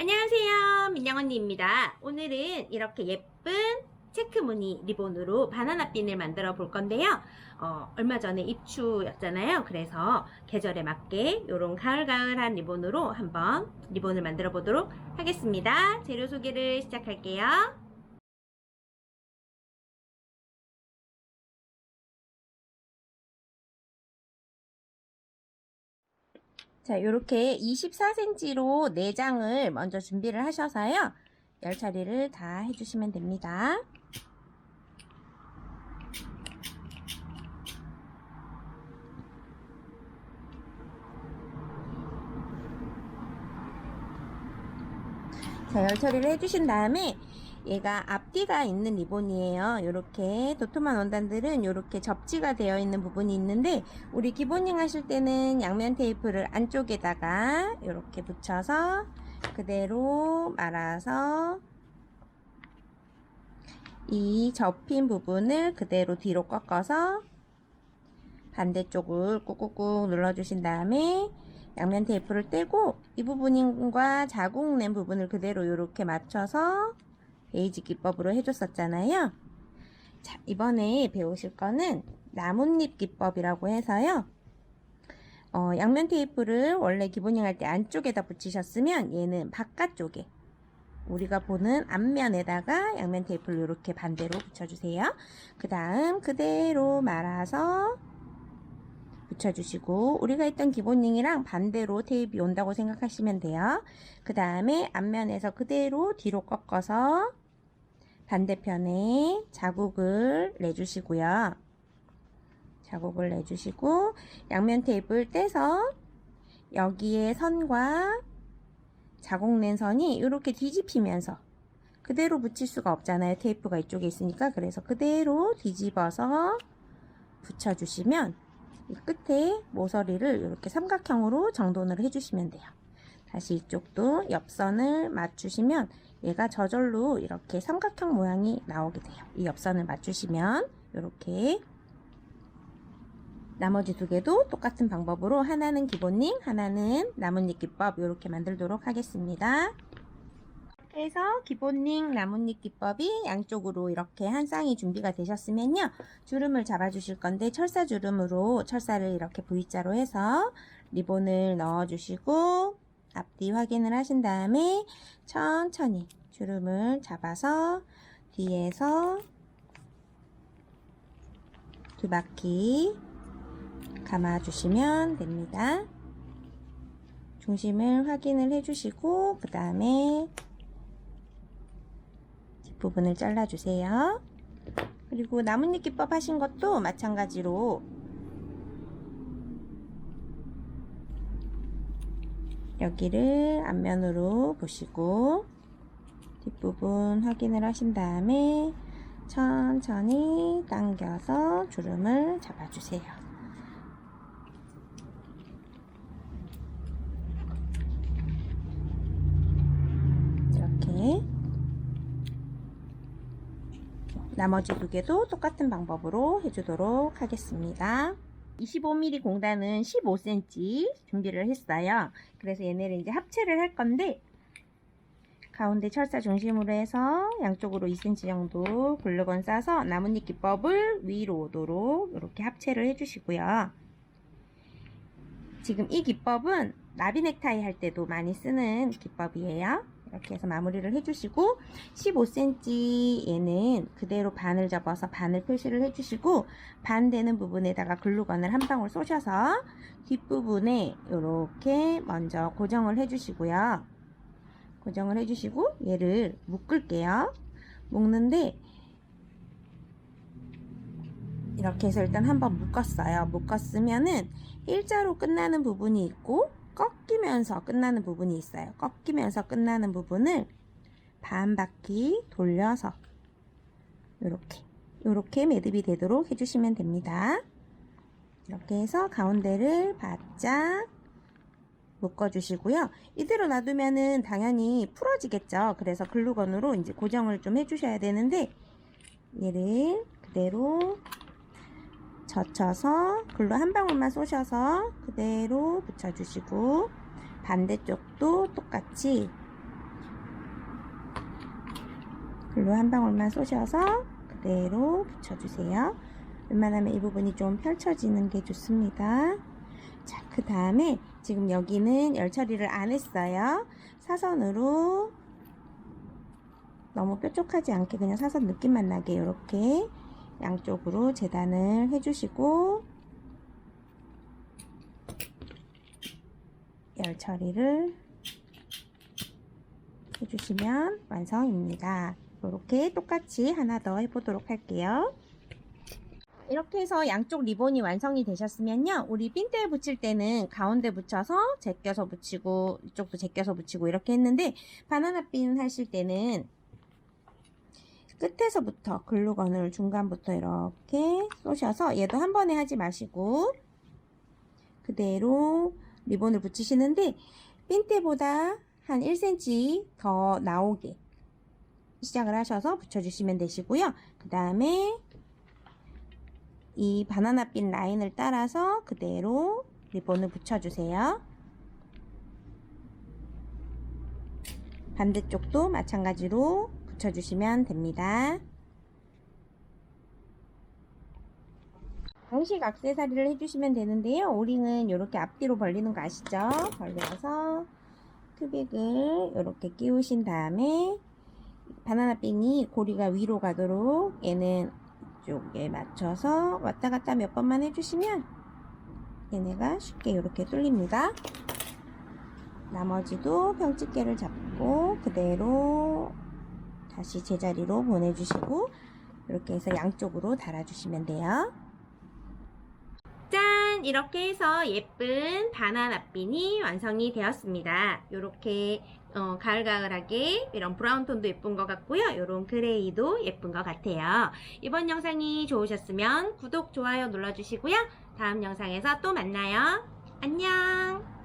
안녕하세요. 민영언니입니다. 오늘은 이렇게 예쁜 체크 무늬 리본으로 바나나 핀을 만들어 볼 건데요. 어, 얼마 전에 입추였잖아요. 그래서 계절에 맞게 이런 가을가을한 리본으로 한번 리본을 만들어 보도록 하겠습니다. 재료 소개를 시작할게요. 자, 이렇게 24cm로 4장을 먼저 준비를 하셔서요. 열 처리를 다 해주시면 됩니다. 자, 열 처리를 해주신 다음에 얘가 앞뒤가 있는 리본이에요. 이렇게 도톰한 원단들은 이렇게 접지가 되어 있는 부분이 있는데 우리 기본링 하실 때는 양면 테이프를 안쪽에다가 이렇게 붙여서 그대로 말아서 이 접힌 부분을 그대로 뒤로 꺾어서 반대쪽을 꾹꾹꾹 눌러주신 다음에 양면 테이프를 떼고 이 부분과 자국 낸 부분을 그대로 이렇게 맞춰서 베이지 기법으로 해줬었잖아요. 자, 이번에 배우실 거는 나뭇잎 기법이라고 해서요. 어, 양면 테이프를 원래 기본링 할때 안쪽에다 붙이셨으면 얘는 바깥쪽에 우리가 보는 앞면에다가 양면 테이프를 이렇게 반대로 붙여주세요. 그 다음 그대로 말아서 붙여주시고 우리가 했던 기본링이랑 반대로 테이프가 온다고 생각하시면 돼요. 그 다음에 앞면에서 그대로 뒤로 꺾어서 반대편에 자국을 내주시고요. 자국을 내주시고 양면 테이프를 떼서 여기에 선과 자국 낸 선이 이렇게 뒤집히면서 그대로 붙일 수가 없잖아요. 테이프가 이쪽에 있으니까 그래서 그대로 뒤집어서 붙여주시면 이 끝에 모서리를 이렇게 삼각형으로 정돈을 해주시면 돼요. 다시 이쪽도 옆선을 맞추시면 얘가 저절로 이렇게 삼각형 모양이 나오게 돼요. 이 옆선을 맞추시면 이렇게 나머지 두 개도 똑같은 방법으로 하나는 기본링, 하나는 나뭇잎 기법 이렇게 만들도록 하겠습니다. 그래서 기본링 나뭇잎 기법이 양쪽으로 이렇게 한 쌍이 준비가 되셨으면요. 주름을 잡아 주실 건데 철사 주름으로 철사를 이렇게 V자로 해서 리본을 넣어 주시고 앞뒤 확인을 하신 다음에 천천히 주름을 잡아서 뒤에서 두 바퀴 감아 주시면 됩니다. 중심을 확인을 해 주시고 그 다음에 뒷부분을 잘라주세요. 그리고 나뭇잎 기법 하신 것도 마찬가지로 여기를 앞면으로 보시고 뒷부분 확인을 하신 다음에 천천히 당겨서 주름을 잡아주세요. 이렇게 나머지 두 개도 똑같은 방법으로 해주도록 하겠습니다. 25mm 공단은 15cm 준비를 했어요. 그래서 얘네를 이제 합체를 할 건데 가운데 철사 중심으로 해서 양쪽으로 2cm 정도 글루건 싸서 나뭇잎 기법을 위로 오도록 이렇게 합체를 해주시고요. 지금 이 기법은 나비 넥타이 할 때도 많이 쓰는 기법이에요. 이렇게 해서 마무리를 해주시고 15cm 얘는 그대로 반을 접어서 반을 표시를 해주시고 반 되는 부분에다가 글루건을 한 방울 쏘셔서 뒷부분에 이렇게 먼저 고정을 해주시고요. 고정을 해주시고 얘를 묶을게요. 묶는데 이렇게 해서 일단 한번 묶었어요. 묶었으면은 일자로 끝나는 부분이 있고 꺾이면서 끝나는 부분이 있어요. 꺾이면서 끝나는 부분을 반 바퀴 돌려서 이렇게 이렇게 매듭이 되도록 해주시면 됩니다. 이렇게 해서 가운데를 바짝 묶어주시고요. 이대로 놔두면은 당연히 풀어지겠죠. 그래서 글루건으로 이제 고정을 좀 해주셔야 되는데 얘를 그대로 젖혀서 글루 한 방울만 쏘셔서 그대로 붙여주시고 반대쪽도 똑같이 글루 한 방울만 쏘셔서 그대로 붙여주세요. 웬만하면 이 부분이 좀 펼쳐지는 게 좋습니다. 자, 그 다음에 지금 여기는 열 처리를 안 했어요. 사선으로 너무 뾰족하지 않게 그냥 사선 느낌만 나게 이렇게 양쪽으로 재단을 해주시고 열 처리를 해주시면 완성입니다. 이렇게 똑같이 하나 더 해보도록 할게요. 이렇게 해서 양쪽 리본이 완성이 되셨으면요. 우리 핀대에 붙일 때는 가운데 붙여서 제껴서 붙이고 이쪽도 제껴서 붙이고 이렇게 했는데 바나나 핀 하실 때는 끝에서부터 글루건을 중간부터 이렇게 쏘셔서 얘도 한 번에 하지 마시고 그대로 리본을 붙이시는데 핀대보다 한 1cm 더 나오게 시작을 하셔서 붙여주시면 되시고요. 그 다음에 이 바나나빛 라인을 따라서 그대로 리본을 붙여주세요. 반대쪽도 마찬가지로 붙여주시면 됩니다. 장식 악세사리를 해주시면 되는데요. 오링은 이렇게 앞뒤로 벌리는 거 아시죠? 벌려서 큐빅을 이렇게 끼우신 다음에 바나나 핀이 고리가 위로 가도록 얘는 이쪽에 맞춰서 왔다 갔다 몇 번만 해주시면 얘네가 쉽게 이렇게 뚫립니다. 나머지도 평집게를 잡고 그대로 다시 제자리로 보내주시고 이렇게 해서 양쪽으로 달아주시면 돼요. 짠! 이렇게 해서 예쁜 바나나핀이 완성이 되었습니다. 이렇게 어, 가을가을하게 이런 브라운 톤도 예쁜 것 같고요. 이런 그레이도 예쁜 것 같아요. 이번 영상이 좋으셨으면 구독, 좋아요 눌러주시고요. 다음 영상에서 또 만나요. 안녕!